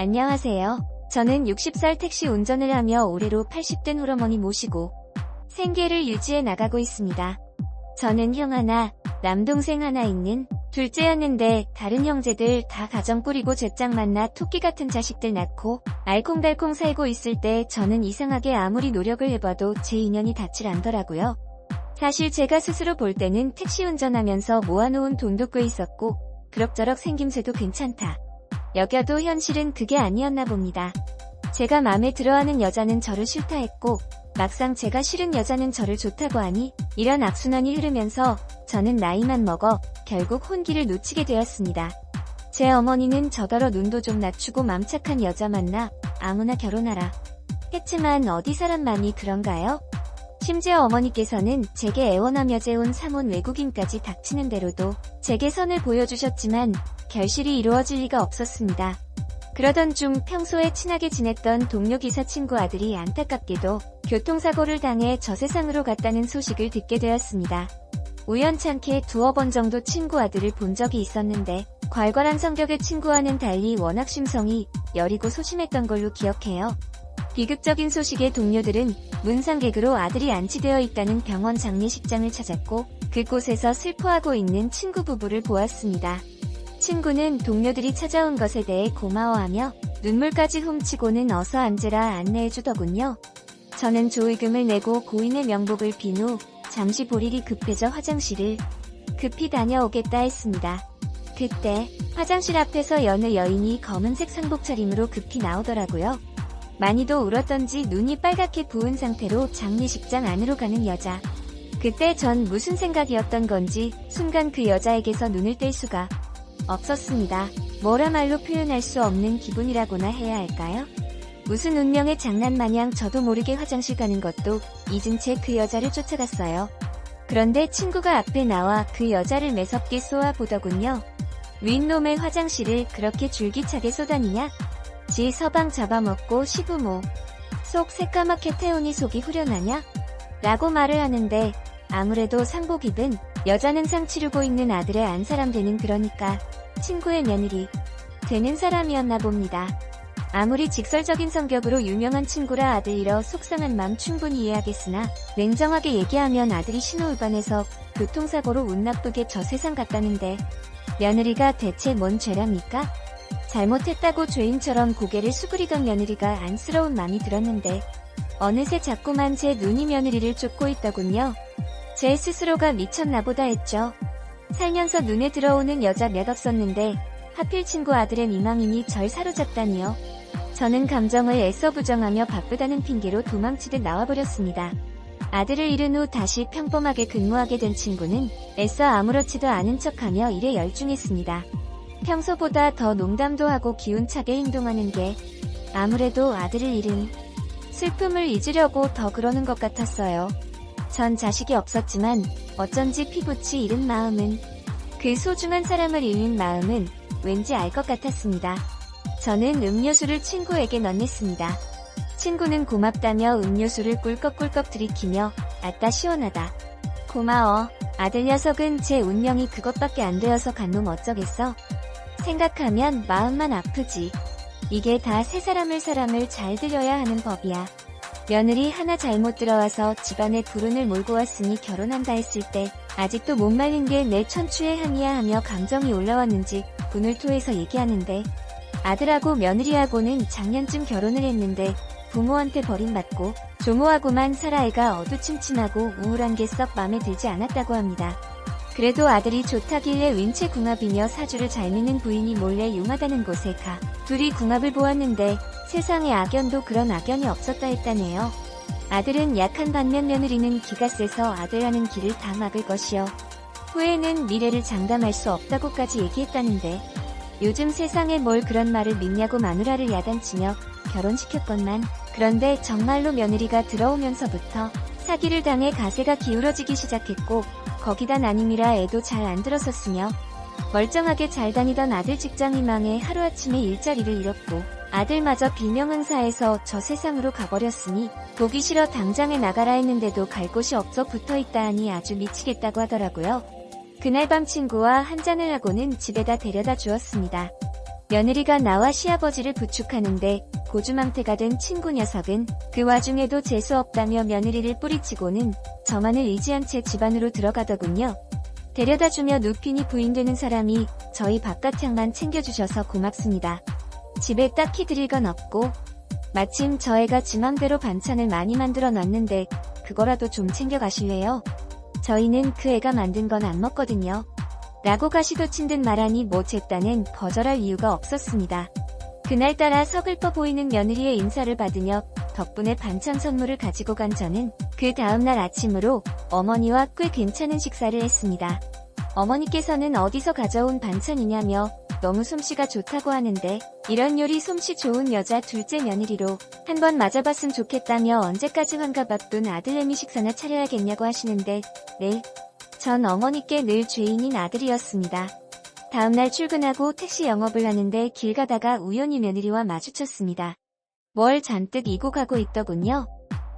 안녕하세요. 저는 60살 택시 운전을 하며 올해로 80된 홀어머니 모시고 생계를 유지해 나가고 있습니다. 저는 형 하나, 남동생 하나 있는 둘째였는데 다른 형제들 다 가정 꾸리고 제짝 만나 토끼 같은 자식들 낳고 알콩달콩 살고 있을 때 저는 이상하게 아무리 노력을 해봐도 제 인연이 닿질 않더라고요. 사실 제가 스스로 볼 때는 택시 운전하면서 모아놓은 돈도 꽤 있었고 그럭저럭 생김새도 괜찮다. 여겨도 현실은 그게 아니었나 봅니다. 제가 마음에 들어하는 여자는 저를 싫다 했고 막상 제가 싫은 여자는 저를 좋다고 하니 이런 악순환이 흐르면서 저는 나이만 먹어 결국 혼기를 놓치게 되었습니다. 제 어머니는 저더러 눈도 좀 낮추고 맘 착한 여자 만나 아무나 결혼하라. 했지만 어디 사람만이 그런가요? 심지어 어머니께서는 제게 애원하며 재온 상온 외국인까지 닥치는 대로도 제게 선을 보여주셨지만 결실이 이루어질 리가 없었습니다. 그러던 중 평소에 친하게 지냈던 동료 기사 친구 아들이 안타깝게도 교통사고를 당해 저 세상으로 갔다는 소식을 듣게 되었습니다. 우연찮게 두어 번 정도 친구 아들을 본 적이 있었는데 괄괄한 성격의 친구와는 달리 워낙 심성이 여리고 소심했던 걸로 기억해요. 비극적인 소식에 동료들은 문상객으로 아들이 안치되어 있다는 병원 장례식장을 찾았고 그곳에서 슬퍼하고 있는 친구 부부를 보았습니다. 친구는 동료들이 찾아온 것에 대해 고마워하며 눈물까지 훔치고는 어서 앉으라 안내해 주더군요. 저는 조의금을 내고 고인의 명복을 빈 후 잠시 볼 일이 급해져 화장실을 급히 다녀오겠다 했습니다. 그때 화장실 앞에서 여느 여인이 검은색 상복 차림으로 급히 나오더라고요. 많이도 울었던지 눈이 빨갛게 부은 상태로 장례식장 안으로 가는 여자. 그때 전 무슨 생각이었던 건지 순간 그 여자에게서 눈을 뗄 수가 없었습니다. 뭐라 말로 표현할 수 없는 기분이라고나 해야 할까요? 무슨 운명의 장난 마냥 저도 모르게 화장실 가는 것도 잊은 채 그 여자를 쫓아갔어요. 그런데 친구가 앞에 나와 그 여자를 매섭게 쏘아 보더군요. 윗놈의 화장실을 그렇게 줄기차게 쏘다니냐? 지 서방 잡아먹고 시부모. 속 새까맣게 태우니 속이 후련하냐? 라고 말을 하는데 아무래도 상복 입은 여자는 상 치르고 있는 아들의 안 사람 되는 그러니까 친구의 며느리 되는 사람이었나 봅니다. 아무리 직설적인 성격으로 유명한 친구라 아들 잃어 속상한 마음 충분히 이해하겠으나 냉정하게 얘기하면 아들이 신호위반해서 교통사고로 운 나쁘게 저 세상 갔다는데 며느리가 대체 뭔 죄랍니까? 잘못했다고 죄인처럼 고개를 수그리던 며느리가 안쓰러운 마음이 들었는데 어느새 자꾸만 제 눈이 며느리를 쫓고 있더군요. 제 스스로가 미쳤나 보다 했죠. 살면서 눈에 들어오는 여자 몇 없었는데 하필 친구 아들의 미망인이 절 사로잡다니요. 저는 감정을 애써 부정하며 바쁘다는 핑계로 도망치듯 나와버렸습니다. 아들을 잃은 후 다시 평범하게 근무하게 된 친구는 애써 아무렇지도 않은 척하며 일에 열중했습니다. 평소보다 더 농담도 하고 기운차게 행동하는 게 아무래도 아들을 잃은 슬픔을 잊으려고 더 그러는 것 같았어요. 전 자식이 없었지만 어쩐지 피부치 잃은 마음은 그 소중한 사람을 잃는 마음은 왠지 알 것 같았습니다. 저는 음료수를 친구에게 건넸습니다. 친구는 고맙다며 음료수를 꿀꺽꿀꺽 들이키며 아따 시원하다. 고마워. 아들 녀석은 제 운명이 그것밖에 안 되어서 간 놈 어쩌겠어. 생각하면 마음만 아프지. 이게 다 세 사람을 사람을 잘 들여야 하는 법이야. 며느리 하나 잘못 들어와서 집안에 불운을 몰고 왔으니 결혼한다 했을 때 아직도 못 말린 게 내 천추의 향이야 하며 감정이 올라왔는지 분을 토해서 얘기하는데 아들하고 며느리하고는 작년쯤 결혼을 했는데 부모한테 버림받고 조모하고만 살아애가 어두침침하고 우울한 게 썩 마음에 들지 않았다고 합니다. 그래도 아들이 좋다길래 윈체 궁합이며 사주를 잘 믿는 부인이 몰래 용하다는 곳에 가 둘이 궁합을 보았는데 세상에 악연도 그런 악연이 없었다 했다네요. 아들은 약한 반면 며느리는 기가 세서 아들 하는 길을 다 막을 것이요. 후에는 미래를 장담할 수 없다고까지 얘기했다는데 요즘 세상에 뭘 그런 말을 믿냐고 마누라를 야단치며 결혼시켰건만 그런데 정말로 며느리가 들어오면서부터 사기를 당해 가세가 기울어지기 시작했고 거기다 나님이라 애도 잘 안 들었었으며 멀쩡하게 잘 다니던 아들 직장이 망해 하루아침에 일자리를 잃었고 아들마저 비명응사에서 저 세상으로 가버렸으니 보기 싫어 당장에 나가라 했는데도 갈 곳이 없어 붙어있다 하니 아주 미치겠다고 하더라고요. 그날 밤 친구와 한잔을 하고는 집에다 데려다 주었습니다. 며느리가 나와 시아버지를 부축하는데 고주망태가 된 친구 녀석은 그 와중에도 재수 없다며 며느리를 뿌리치고는 저만을 의지한 채 집안으로 들어가더군요. 데려다주며 누핀이 부인되는 사람이 저희 바깥향만 챙겨주셔서 고맙습니다. 집에 딱히 드릴 건 없고 마침 저 애가 지 맘대로 반찬을 많이 만들어 놨는데 그거라도 좀 챙겨가실래요? 저희는 그 애가 만든 건 안 먹거든요. 라고 가시도 친 듯 말하니 뭐제 딴엔 거절할 이유가 없었습니다. 그날따라 서글퍼 보이는 며느리의 인사를 받으며 덕분에 반찬 선물을 가지고 간 저는 그 다음날 아침으로 어머니와 꽤 괜찮은 식사를 했습니다. 어머니께서는 어디서 가져온 반찬이냐며 너무 솜씨가 좋다고 하는데 이런 요리 솜씨 좋은 여자 둘째 며느리로 한 번 맞아봤으면 좋겠다며 언제까지 환가 바쁜 아들내미 식사나 차려야겠냐고 하시는데 네. 전 어머니께 늘 죄인인 아들이었습니다. 다음날 출근하고 택시 영업을 하는데 길 가다가 우연히 며느리와 마주쳤습니다. 뭘 잔뜩 이고 가고 있더군요.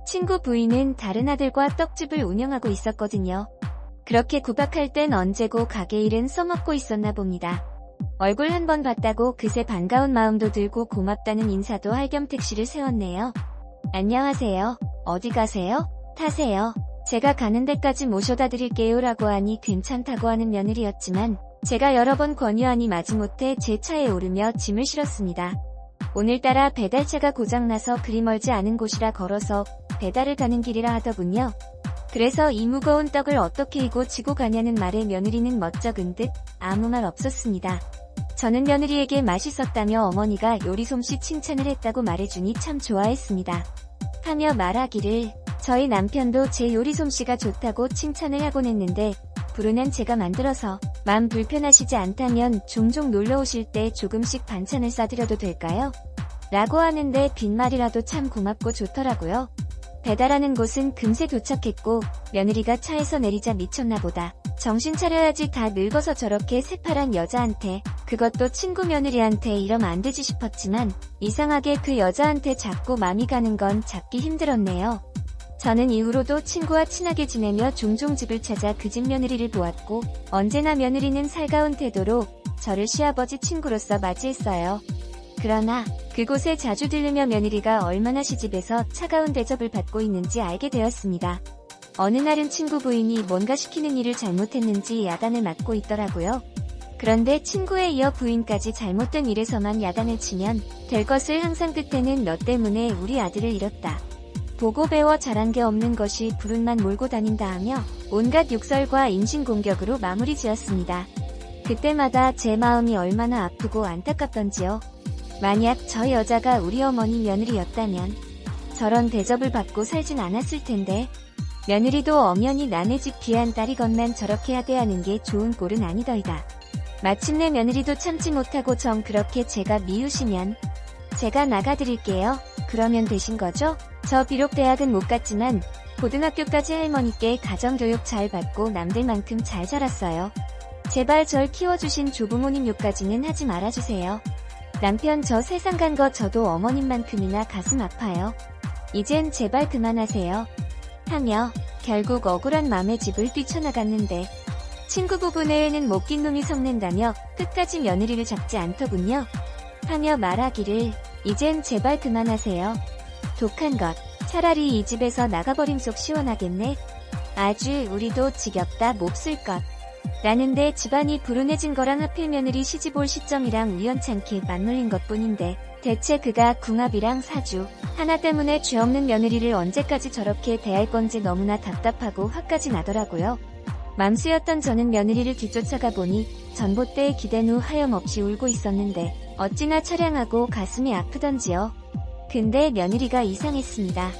친구 부인은 다른 아들과 떡집을 운영하고 있었거든요. 그렇게 구박할 땐 언제고 가게 일은 써먹고 있었나 봅니다. 얼굴 한 번 봤다고 그새 반가운 마음도 들고 고맙다는 인사도 할 겸 택시를 세웠네요. 안녕하세요. 어디 가세요? 타세요. 제가 가는 데까지 모셔다 드릴게요 라고 하니 괜찮다고 하는 며느리였지만 제가 여러 번 권유하니 마지못해 제 차에 오르며 짐을 실었습니다. 오늘따라 배달차가 고장나서 그리 멀지 않은 곳이라 걸어서 배달을 가는 길이라 하더군요. 그래서 이 무거운 떡을 어떻게 이고 지고 가냐는 말에 며느리는 멋쩍은 듯 아무 말 없었습니다. 저는 며느리에게 맛있었다며 어머니가 요리 솜씨 칭찬을 했다고 말해주니 참 좋아했습니다. 하며 말하기를 저희 남편도 제 요리 솜씨가 좋다고 칭찬을 하곤 했는데 불운한 제가 만들어서 마음 불편하시지 않다면 종종 놀러 오실 때 조금씩 반찬을 싸드려도 될까요? 라고 하는데 빈말이라도 참 고맙고 좋더라고요. 배달하는 곳은 금세 도착했고 며느리가 차에서 내리자 미쳤나 보다. 정신 차려야지 다 늙어서 저렇게 새파란 여자한테 그것도 친구 며느리한테 이러면 안 되지 싶었지만 이상하게 그 여자한테 자꾸 맘이 가는 건 잡기 힘들었네요. 저는 이후로도 친구와 친하게 지내며 종종 집을 찾아 그 집 며느리를 보았고 언제나 며느리는 살가운 태도로 저를 시아버지 친구로서 맞이했어요. 그러나 그곳에 자주 들르며 며느리가 얼마나 시집에서 차가운 대접을 받고 있는지 알게 되었습니다. 어느 날은 친구 부인이 뭔가 시키는 일을 잘못했는지 야단을 맞고 있더라고요. 그런데 친구에 이어 부인까지 잘못된 일에서만 야단을 치면 될 것을 항상 끝에는 너 때문에 우리 아들을 잃었다. 보고 배워 잘한 게 없는 것이 불운만 몰고 다닌다 하며 온갖 욕설과 인신공격으로 마무리 지었습니다. 그때마다 제 마음이 얼마나 아프고 안타깝던지요. 만약 저 여자가 우리 어머니 며느리였다면 저런 대접을 받고 살진 않았을 텐데 며느리도 엄연히 남의 집 귀한 딸이건만 저렇게 하대하는 게 좋은 꼴은 아니더이다. 마침내 며느리도 참지 못하고 정 그렇게 제가 미우시면 제가 나가드릴게요. 그러면 되신 거죠? 저 비록 대학은 못 갔지만 고등학교까지 할머니께 가정교육 잘 받고 남들만큼 잘 자랐어요. 제발 절 키워주신 조부모님 욕까지는 하지 말아주세요. 남편 저 세상 간 거 저도 어머님만큼이나 가슴 아파요. 이젠 제발 그만하세요. 하며 결국 억울한 맘에 집을 뛰쳐나갔는데 친구 부부네에는 못 낀 놈이 성낸다며 끝까지 며느리를 잡지 않더군요. 하며 말하기를 이젠 제발 그만하세요. 독한 것. 차라리 이 집에서 나가버림 속 시원하겠네. 아주 우리도 지겹다 몹쓸 것. 라는데 집안이 불운해진 거랑 하필 며느리 시집 올 시점이랑 우연찮게 맞물린 것 뿐인데 대체 그가 궁합이랑 사주 하나 때문에 죄 없는 며느리를 언제까지 저렇게 대할 건지 너무나 답답하고 화까지 나더라고요. 맘수였던 저는 며느리를 뒤쫓아가 보니 전봇대에 기댄 후 하염없이 울고 있었는데 어찌나 처량하고 가슴이 아프던지요. 근데 며느리가 이상했습니다.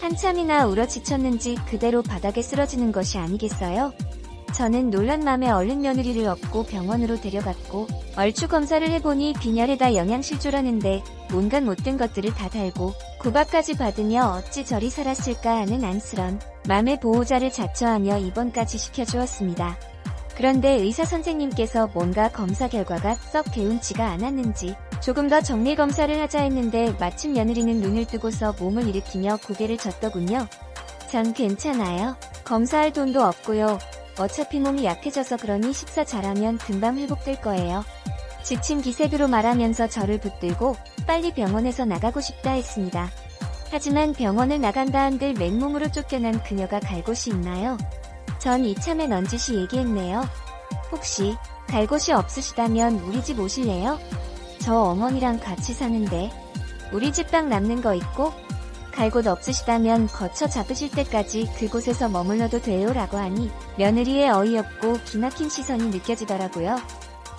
한참이나 울어 지쳤는지 그대로 바닥에 쓰러지는 것이 아니겠어요? 저는 놀란 맘에 얼른 며느리를 업고 병원으로 데려갔고 얼추 검사를 해보니 빈혈에다 영양실조라는데 온갖 못된 것들을 다 달고 구박까지 받으며 어찌 저리 살았을까 하는 안쓰런 맘의 보호자를 자처하며 입원까지 시켜주었습니다. 그런데 의사 선생님께서 뭔가 검사 결과가 썩 개운치가 않았는지 조금 더 정밀 검사를 하자 했는데 마침 며느리는 눈을 뜨고서 몸을 일으키며 고개를 젓더군요. 전 괜찮아요. 검사할 돈도 없고요. 어차피 몸이 약해져서 그러니 식사 잘하면 금방 회복될 거예요. 지친 기색으로 말하면서 저를 붙들고 빨리 병원에서 나가고 싶다 했습니다. 하지만 병원을 나간다 한들 맨몸으로 쫓겨난 그녀가 갈 곳이 있나요? 전 이참에 넌지시 얘기했네요. 혹시 갈 곳이 없으시다면 우리 집 오실래요? 저 어머니랑 같이 사는데 우리 집 방 남는 거 있고 갈 곳 없으시다면 거처 잡으실 때까지 그곳에서 머물러도 돼요 라고 하니 며느리의 어이없고 기막힌 시선이 느껴지더라고요.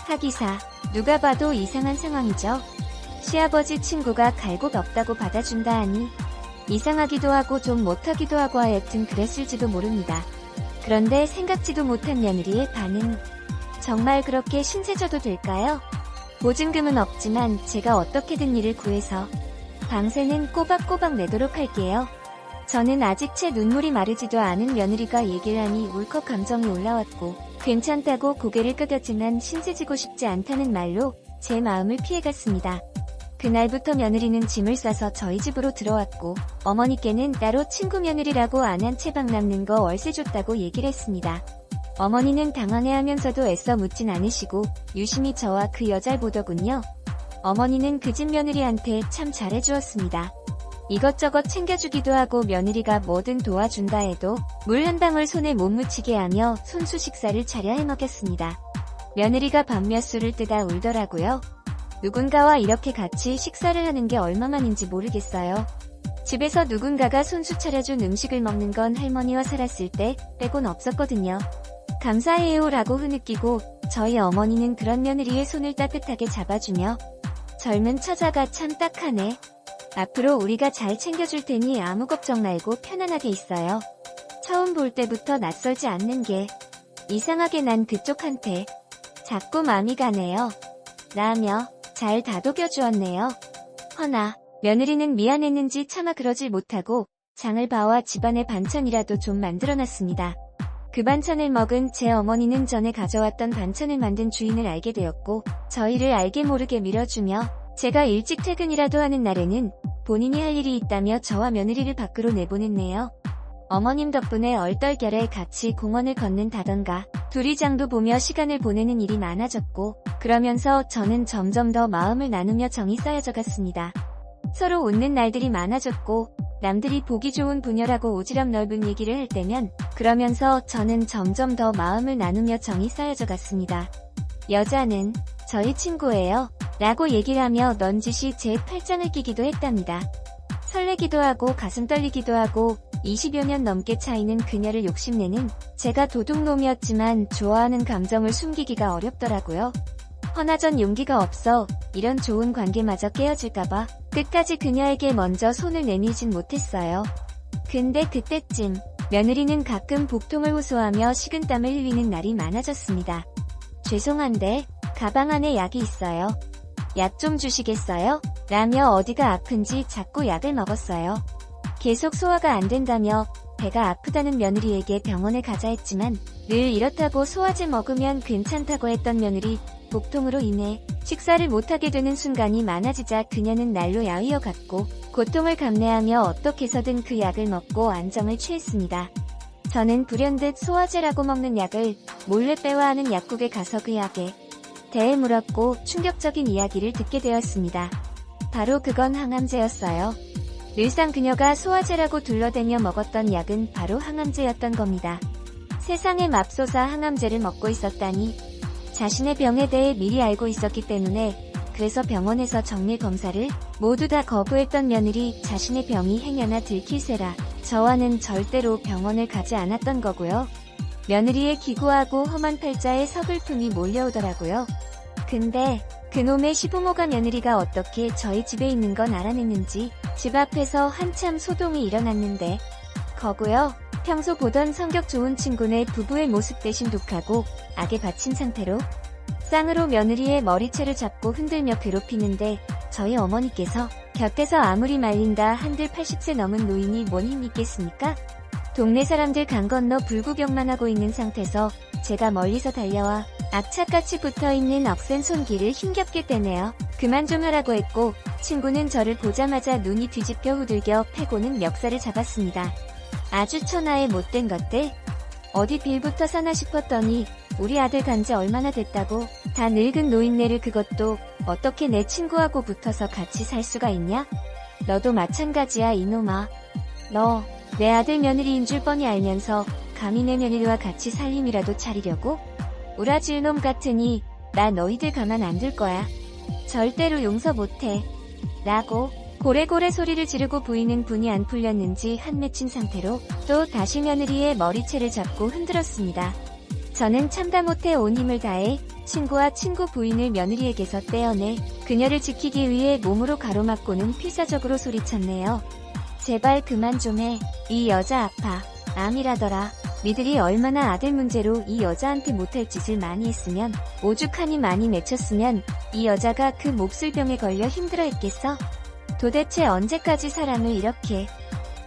하기사 누가 봐도 이상한 상황이죠. 시아버지 친구가 갈 곳 없다고 받아준다 하니 이상하기도 하고 좀 못하기도 하고 하여튼 그랬을지도 모릅니다. 그런데 생각지도 못한 며느리의 반응. 정말 그렇게 신세져도 될까요? 보증금은 없지만 제가 어떻게든 일을 구해서 방세는 꼬박꼬박 내도록 할게요. 저는 아직 채 눈물이 마르지도 않은 며느리가 얘기를 하니 울컥 감정이 올라왔고 괜찮다고 고개를 끄덕지만 신세지고 싶지 않다는 말로 제 마음을 피해갔습니다. 그날부터 며느리는 짐을 싸서 저희 집으로 들어왔고 어머니께는 따로 친구 며느리라고 안 한 채 방 남는 거 월세 줬다고 얘기를 했습니다. 어머니는 당황해하면서도 애써 묻진 않으시고 유심히 저와 그 여잘 보더군요. 어머니는 그 집 며느리한테 참 잘해주었습니다. 이것저것 챙겨주기도 하고 며느리가 뭐든 도와준다 해도 물 한 방울 손에 못 묻히게 하며 손수 식사를 차려 해먹였습니다. 며느리가 밥몇 술을 뜨다 울더라고요. 누군가와 이렇게 같이 식사를 하는 게 얼마만인지 모르겠어요. 집에서 누군가가 손수 차려준 음식을 먹는 건 할머니와 살았을 때 빼곤 없었거든요. 감사해요 라고 흐느끼고 저희 어머니는 그런 며느리의 손을 따뜻하게 잡아주며 젊은 처자가 참 딱하네. 앞으로 우리가 잘 챙겨줄 테니 아무 걱정 말고 편안하게 있어요. 처음 볼 때부터 낯설지 않는 게 이상하게 난 그쪽한테 자꾸 마음이 가네요. 라며 잘 다독여 주었네요. 허나 며느리는 미안했는지 차마 그러질 못하고 장을 봐와 집안의 반찬이라도 좀 만들어놨습니다. 그 반찬을 먹은 제 어머니는 전에 가져왔던 반찬을 만든 주인을 알게 되었고 저희를 알게 모르게 밀어주며 제가 일찍 퇴근이라도 하는 날에는 본인이 할 일이 있다며 저와 며느리를 밖으로 내보냈네요. 어머님 덕분에 얼떨결에 같이 공원을 걷는 다던가 둘이 장도 보며 시간을 보내는 일이 많아졌고 그러면서 저는 점점 더 마음을 나누며 정이 쌓여져 갔습니다. 서로 웃는 날들이 많아졌고 남들이 보기 좋은 부녀라고 오지랖 넓은 얘기를 할 때면 그러면서 저는 점점 더 마음을 나누며 정이 쌓여져 갔습니다. 여자는 저희 친구예요. 라고 얘기를 하며 넌지시 제 팔짱을 끼기도 했답니다. 설레기도 하고 가슴 떨리기도 하고 20여 년 넘게 차이는 그녀를 욕심내는 제가 도둑놈이었지만 좋아하는 감정을 숨기기가 어렵더라고요. 허나 전 용기가 없어 이런 좋은 관계마저 깨어질까봐 끝까지 그녀에게 먼저 손을 내밀진 못했어요. 근데 그때쯤 며느리는 가끔 복통을 호소하며 식은땀을 흘리는 날이 많아졌습니다. 죄송한데 가방 안에 약이 있어요. 약 좀 주시겠어요? 라며 어디가 아픈지 자꾸 약을 먹었어요. 계속 소화가 안 된다며 배가 아프다는 며느리에게 병원에 가자 했지만 늘 이렇다고 소화제 먹으면 괜찮다고 했던 며느리 복통으로 인해 식사를 못하게 되는 순간이 많아지자 그녀는 날로 야위어 갔고 고통을 감내하며 어떻게 해서든 그 약을 먹고 안정을 취했습니다. 저는 불현듯 소화제라고 먹는 약을 몰래 빼와 하는 약국에 가서 그 약에 대해 물었고 충격적인 이야기를 듣게 되었습니다. 바로 그건 항암제였어요. 늘상 그녀가 소화제라고 둘러대며 먹었던 약은 바로 항암제였던 겁니다. 세상에 맙소사 항암제를 먹고 있었다니 자신의 병에 대해 미리 알고 있었기 때문에 그래서 병원에서 정밀 검사를 모두 다 거부했던 며느리 자신의 병이 행여나 들킬세라 저와는 절대로 병원을 가지 않았던 거고요. 며느리의 기구하고 험한 팔자에 서글픔이 몰려오더라고요. 근데 그놈의 시부모가 며느리가 어떻게 저희 집에 있는 건 알아냈는지 집 앞에서 한참 소동이 일어났는데 거고요. 평소 보던 성격 좋은 친구네 부부의 모습 대신 독하고 악에 받친 상태로 쌍으로 며느리의 머리채를 잡고 흔들며 괴롭히는데 저희 어머니께서 곁에서 아무리 말린다 한들 80세 넘은 노인이 뭔 힘 있겠습니까? 동네 사람들 강 건너 불구경만 하고 있는 상태서 제가 멀리서 달려와 악착같이 붙어있는 억센 손길을 힘겹게 떼네요. 그만 좀 하라고 했고 친구는 저를 보자마자 눈이 뒤집혀 후들겨 패고는 멱살을 잡았습니다. 아주 천하의 못된 것들? 어디 빌부터 사나 싶었더니 우리 아들 간지 얼마나 됐다고 다 늙은 노인네를 그것도 어떻게 내 친구하고 붙어서 같이 살 수가 있냐? 너도 마찬가지야 이놈아. 너 내 아들 며느리인 줄 뻔히 알면서 감히 내 며느리와 같이 살림이라도 차리려고? 우라질 놈 같으니 나 너희들 가만 안 둘 거야. 절대로 용서 못해. 라고 고래고래 소리를 지르고 부인은 분이 안 풀렸는지 한 맺힌 상태로 또 다시 며느리의 머리채를 잡고 흔들었습니다. 저는 참다 못해 온 힘을 다해 친구와 친구 부인을 며느리에게서 떼어내 그녀를 지키기 위해 몸으로 가로막고는 필사적으로 소리쳤네요. 제발 그만 좀 해. 이 여자 아파. 암이라더라. 니들이 얼마나 아들 문제로 이 여자한테 못할 짓을 많이 했으면 오죽하니 많이 맺혔으면 이 여자가 그 몹쓸 병에 걸려 힘들어 했겠어? 도대체 언제까지 사람을 이렇게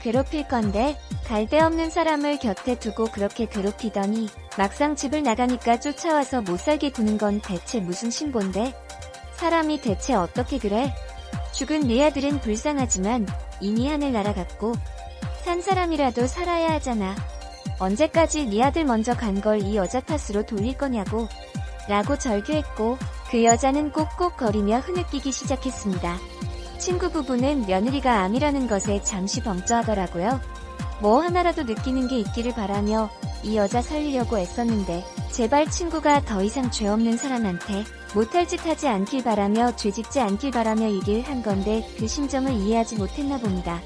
괴롭힐 건데 갈데 없는 사람을 곁에 두고 그렇게 괴롭히더니 막상 집을 나가니까 쫓아와서 못 살게 구는 건 대체 무슨 신본데? 사람이 대체 어떻게 그래? 죽은 네 아들은 불쌍하지만 이미 하늘 날아갔고 산 사람이라도 살아야 하잖아. 언제까지 네 아들 먼저 간 걸 이 여자 탓으로 돌릴 거냐고 라고 절규했고 그 여자는 꼭꼭 거리며 흐느끼기 시작했습니다. 친구 부부는 며느리가 암이라는 것에 잠시 벙쪄하더라고요. 뭐 하나라도 느끼는 게 있기를 바라며 이 여자 살리려고 애썼는데 제발 친구가 더 이상 죄 없는 사람한테 못할 짓 하지 않길 바라며 죄 짓지 않길 바라며 얘기를 한 건데 그 심정을 이해하지 못했나 봅니다.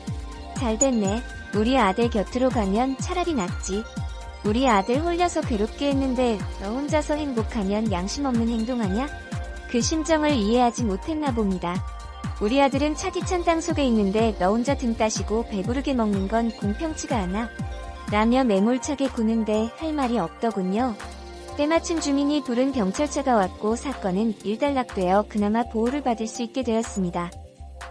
잘 됐네. 우리 아들 곁으로 가면 차라리 낫지. 우리 아들 홀려서 괴롭게 했는데 너 혼자서 행복하면 양심 없는 행동하냐? 그 심정을 이해하지 못했나 봅니다. 우리 아들은 차디찬 땅 속에 있는데 너 혼자 등 따시고 배부르게 먹는 건 공평치가 않아. 라며 매몰차게 구는데 할 말이 없더군요. 때마침 주민이 부른 경찰차가 왔고 사건은 일단락되어 그나마 보호를 받을 수 있게 되었습니다.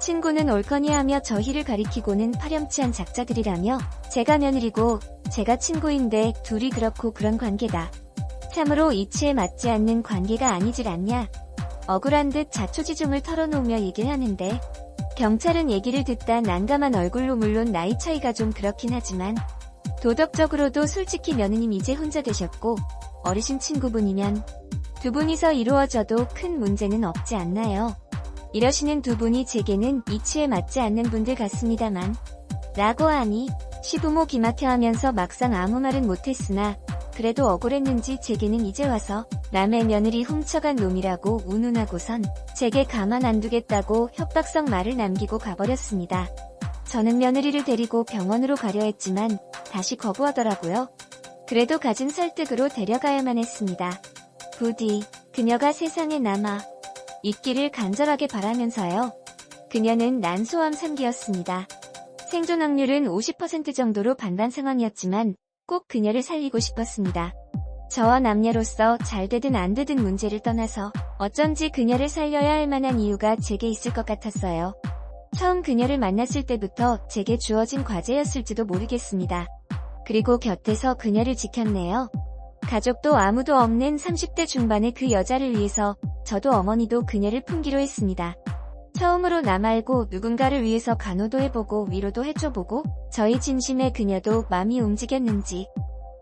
친구는 옳거니 하며 저희를 가리키고는 파렴치한 작자들이라며 제가 며느리고 제가 친구인데 둘이 그렇고 그런 관계다. 참으로 이치에 맞지 않는 관계가 아니질 않냐. 억울한 듯 자초지종을 털어놓으며 얘기를 하는데 경찰은 얘기를 듣다 난감한 얼굴로 물론 나이 차이가 좀 그렇긴 하지만 도덕적으로도 솔직히 며느님 이제 혼자 되셨고 어르신 친구분이면 두 분이서 이루어져도 큰 문제는 없지 않나요? 이러시는 두 분이 제게는 이치에 맞지 않는 분들 같습니다만 라고 하니 시부모 기막혀 하면서 막상 아무 말은 못했으나 그래도 억울했는지 제게는 이제 와서 남의 며느리 훔쳐간 놈이라고 운운하고선 제게 가만 안 두겠다고 협박성 말을 남기고 가버렸습니다. 저는 며느리를 데리고 병원으로 가려 했지만 다시 거부하더라고요. 그래도 가진 설득으로 데려가야만 했습니다. 부디 그녀가 세상에 남아 있기를 간절하게 바라면서요. 그녀는 난소암 3기였습니다. 생존 확률은 50% 정도로 반반 상황이었지만 꼭 그녀를 살리고 싶었습니다. 저와 남녀로서 잘 되든 안 되든 문제를 떠나서 어쩐지 그녀를 살려야 할 만한 이유가 제게 있을 것 같았어요. 처음 그녀를 만났을 때부터 제게 주어진 과제였을지도 모르겠습니다. 그리고 곁에서 그녀를 지켰네요. 가족도 아무도 없는 30대 중반의 그 여자를 위해서 저도 어머니도 그녀를 품기로 했습니다. 처음으로 나 말고 누군가를 위해서 간호도 해보고 위로도 해줘보고 저희 진심에 그녀도 마음이 움직였는지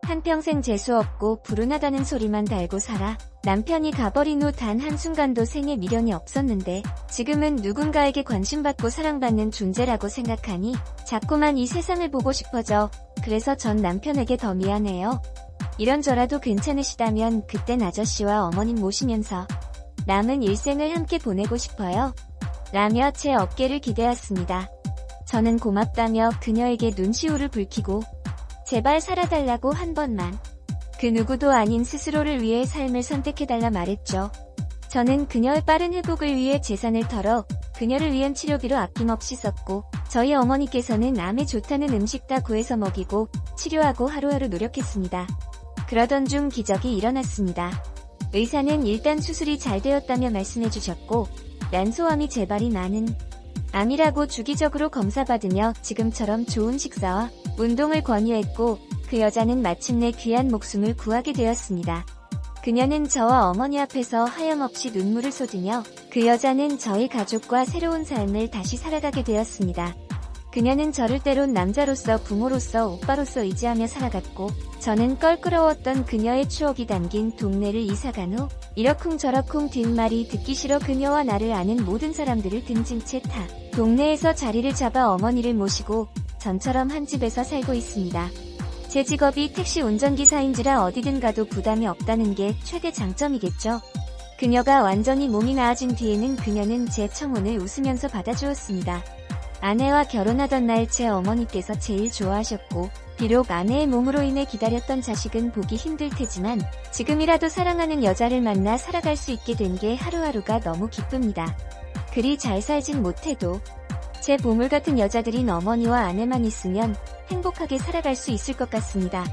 한평생 재수없고 불운하다는 소리만 달고 살아 남편이 가버린 후 단 한순간도 생에 미련이 없었는데 지금은 누군가에게 관심받고 사랑받는 존재라고 생각하니 자꾸만 이 세상을 보고 싶어져 그래서 전 남편에게 더 미안해요. 이런저라도 괜찮으시다면 그땐 아저씨와 어머님 모시면서 남은 일생을 함께 보내고 싶어요. 라며 제 어깨를 기대었습니다. 저는 고맙다며 그녀에게 눈시울을 붉히고 제발 살아달라고 한 번만 그 누구도 아닌 스스로를 위해 삶을 선택해달라 말했죠. 저는 그녀의 빠른 회복을 위해 재산을 털어 그녀를 위한 치료비로 아낌없이 썼고 저희 어머니께서는 암에 좋다는 음식 다 구해서 먹이고 치료하고 하루하루 노력했습니다. 그러던 중 기적이 일어났습니다. 의사는 일단 수술이 잘 되었다며 말씀해 주셨고 난소암이 재발이 많은 암이라고 주기적으로 검사받으며 지금처럼 좋은 식사와 운동을 권유했고 그 여자는 마침내 귀한 목숨을 구하게 되었습니다. 그녀는 저와 어머니 앞에서 하염없이 눈물을 쏟으며 그 여자는 저희 가족과 새로운 삶을 다시 살아가게 되었습니다. 그녀는 저를 때론 남자로서 부모로서 오빠로서 의지하며 살아갔고 저는 껄끄러웠던 그녀의 추억이 담긴 동네를 이사간 후 이러쿵저러쿵 뒷말이 듣기 싫어 그녀와 나를 아는 모든 사람들을 등진 채 타 동네에서 자리를 잡아 어머니를 모시고 전처럼 한 집에서 살고 있습니다. 제 직업이 택시 운전기사인지라 어디든 가도 부담이 없다는 게 최대 장점이겠죠. 그녀가 완전히 몸이 나아진 뒤에는 그녀는 제 청혼을 웃으면서 받아주었습니다. 아내와 결혼하던 날 제 어머니께서 제일 좋아하셨고, 비록 아내의 몸으로 인해 기다렸던 자식은 보기 힘들 테지만, 지금이라도 사랑하는 여자를 만나 살아갈 수 있게 된 게 하루하루가 너무 기쁩니다. 그리 잘 살진 못해도, 제 보물 같은 여자들인 어머니와 아내만 있으면 행복하게 살아갈 수 있을 것 같습니다.